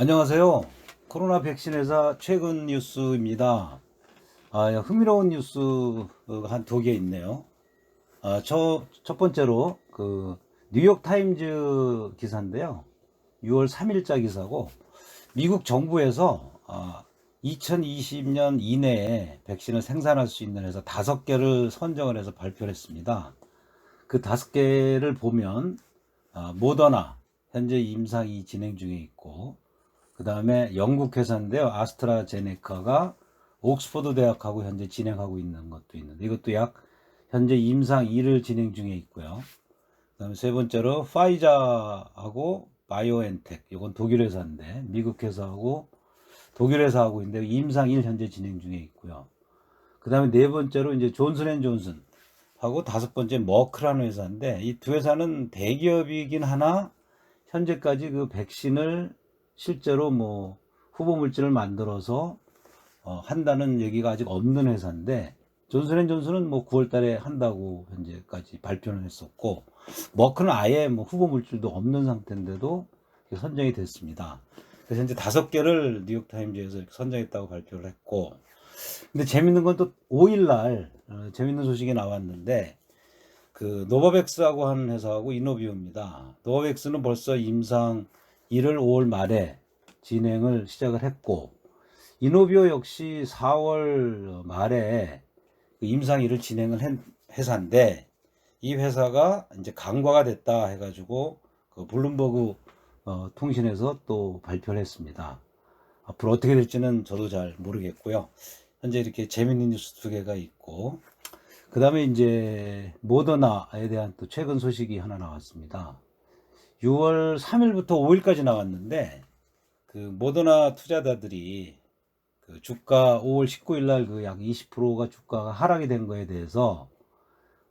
안녕하세요. 코로나 백신 회사 최근 뉴스입니다. 아, 흥미로운 뉴스 한 두 개 있네요. 아, 첫, 첫 번째로 그 뉴욕 타임즈 기사인데요. 6월 3일자 기사고 미국 정부에서 아, 2020년 이내에 백신을 생산할 수 있는 회사 다섯 개를 선정을 해서 발표를 했습니다. 그 다섯 개를 보면 아, 모더나 현재 임상이 진행 중에 있고 그 다음에 영국 회사인데요. 아스트라제네카가 옥스퍼드 대학하고 현재 진행하고 있는 것도 있는데 이것도 약 현재 임상 2를 진행 중에 있고요. 그 다음에 세 번째로 파이자하고 바이오엔텍 이건 독일 회사인데 미국 회사하고 독일 회사하고 있는데 임상 1 현재 진행 중에 있고요. 그 다음에 네 번째로 이제 존슨앤존슨 하고 다섯 번째 머크라는 회사인데 이 두 회사는 대기업이긴 하나 현재까지 그 백신을 실제로 뭐 후보 물질을 만들어서 어, 한다는 얘기가 아직 없는 회사인데 존슨앤존슨은 뭐 9월달에 한다고 현재까지 발표는 했었고 머크는 아예 뭐 후보 물질도 없는 상태인데도 선정이 됐습니다. 그래서 현재 다섯 개를 뉴욕 타임즈에서 이렇게 선정했다고 발표를 했고 근데 재밌는 건 또 5일날 어, 재밌는 소식이 나왔는데 그 노바백스하고 하는 회사하고 이노비오입니다. 노바백스는 벌써 임상 1월 5월 말에 진행을 시작을 했고 이노비오 역시 4월 말에 그 임상 1을 진행을 한 회사인데 이 회사가 이제 강과가 됐다 해가지고 그 블룸버그 어, 통신에서 또 발표를 했습니다. 앞으로 어떻게 될지는 저도 잘 모르겠고요. 현재 이렇게 재밌는 뉴스 두 개가 있고 그 다음에 이제 모더나에 대한 또 최근 소식이 하나 나왔습니다. 6월 3일부터 5일까지 나왔는데 그 모더나 투자자들이 그 주가 5월 19일 날 그 약 20%가 주가가 하락이 된 거에 대해서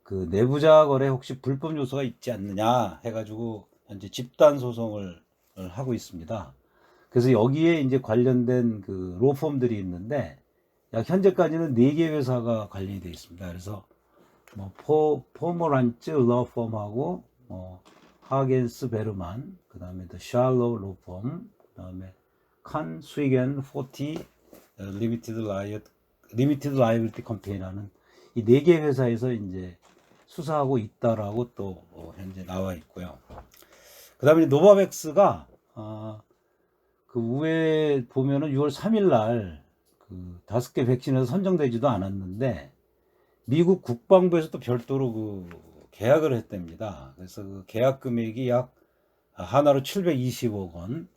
그 내부자 거래 혹시 불법 요소가 있지 않느냐 해가지고 현재 집단 소송을 하고 있습니다. 그래서 여기에 이제 관련된 그 로펌들이 있는데 약 현재까지는 4개 회사가 관련이 되어 있습니다. 그래서 뭐 포, 포모란츠 러펌하고 뭐 하겐스 베르만, 그 다음에 더 샬로 로펌, 그 다음에 칸 스위겐 포티 리미티드 라이엇 리미티드 라이빌티 컴퍼니라는 이 네 개 회사에서 이제 수사하고 있다라고 또 어, 현재 나와 있고요. 그 다음에 노바백스가 아, 그 우에 보면은 6월 3일 날그 다섯 개 백신에서 선정되지도 않았는데 미국 국방부에서 또 별도로 그 계약을 했답니다. 그래서 그 계약 금액이 약 하나로 720억 원,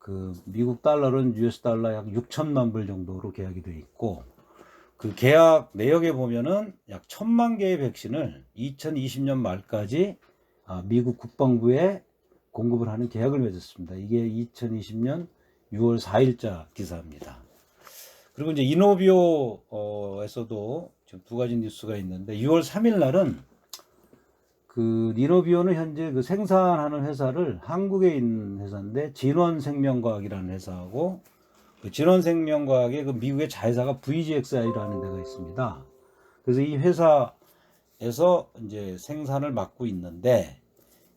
그 미국 달러는 US 달러 약 6천만 불 정도로 계약이 돼 있고 그 계약 내역에 보면은 약 천만 개의 백신을 2020년 말까지 아, 미국 국방부에 공급을 하는 계약을 맺었습니다. 이게 2020년 6월 4일자 기사입니다. 그리고 이제 이노비오에서도 지금 두 가지 뉴스가 있는데 6월 3일 날은 그 이노비오는 현재 그 생산하는 회사를 한국에 있는 회사인데 진원생명과학이라는 회사하고 그 진원생명과학의 그 미국의 자회사가 VGXI라는 데가 있습니다. 그래서 이 회사에서 이제 생산을 맡고 있는데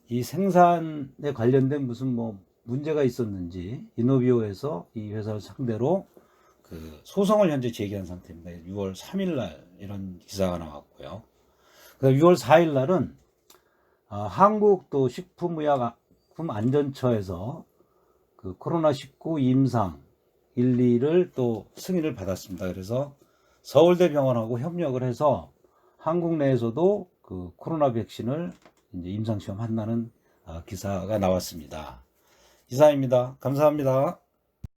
이 생산에 관련된 무슨 뭐 문제가 있었는지 이노비오에서 이 회사를 상대로 그 소송을 현재 제기한 상태입니다. 6월 3일 날 이런 기사가 나왔고요. 그다음 6월 4일 날은 아, 한국 또 식품의약품 안전처에서 그 코로나19 임상 1, 2를 또 승인을 받았습니다. 그래서 서울대 병원하고 협력을 해서 한국 내에서도 그 코로나 백신을 이제 임상 시험 한다는 아, 기사가 나왔습니다. 이상입니다. 감사합니다.